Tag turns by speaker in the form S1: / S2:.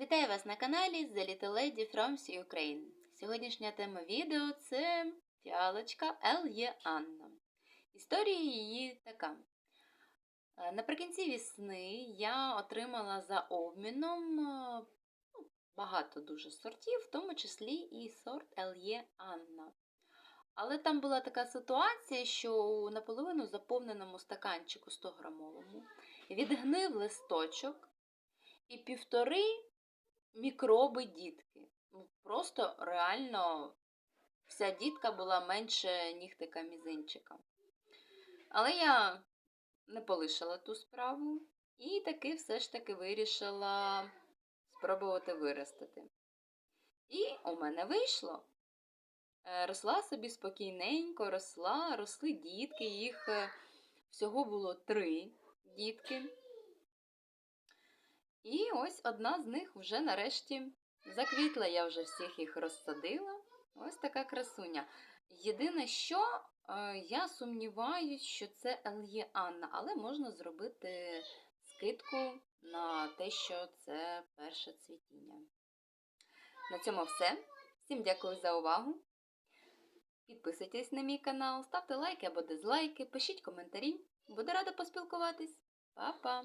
S1: Вітаю вас на каналі The Little Lady from Sea Ukraine. Сьогоднішня тема відео це фіалочка Л.Є. Анна. Історія її така. Е, Наприкінці весни я отримала за обміном е, ну, багато дуже сортів, в тому числі і сорт Л.Є. Анна. Але там була така ситуація, що у наполовину заповненому стаканчику 100 грамовому відгнив листочок і півтори мікроби дітки. Ну, Просто реально вся дітка була менше нігтика мізинчика. Але я не полишила ту справу і таки все ж таки вирішила спробувати виростити. І у мене вийшло. Е, Росла собі спокійненько, росла, росли дітки, їх е, всього було три дітки. І ось одна з них вже нарешті заквітла. Я вже всіх їх розсадила. Ось така красуня. Єдине, що е, я сумніваюсь, що це Ельє Анна, але можна зробити скидку на те, що це перше цвітіння. На цьому все. Всім дякую за увагу. Підписуйтесь на мій канал, ставте лайки або дизлайки, пишіть коментарі. Буду рада поспілкуватись. Па-па!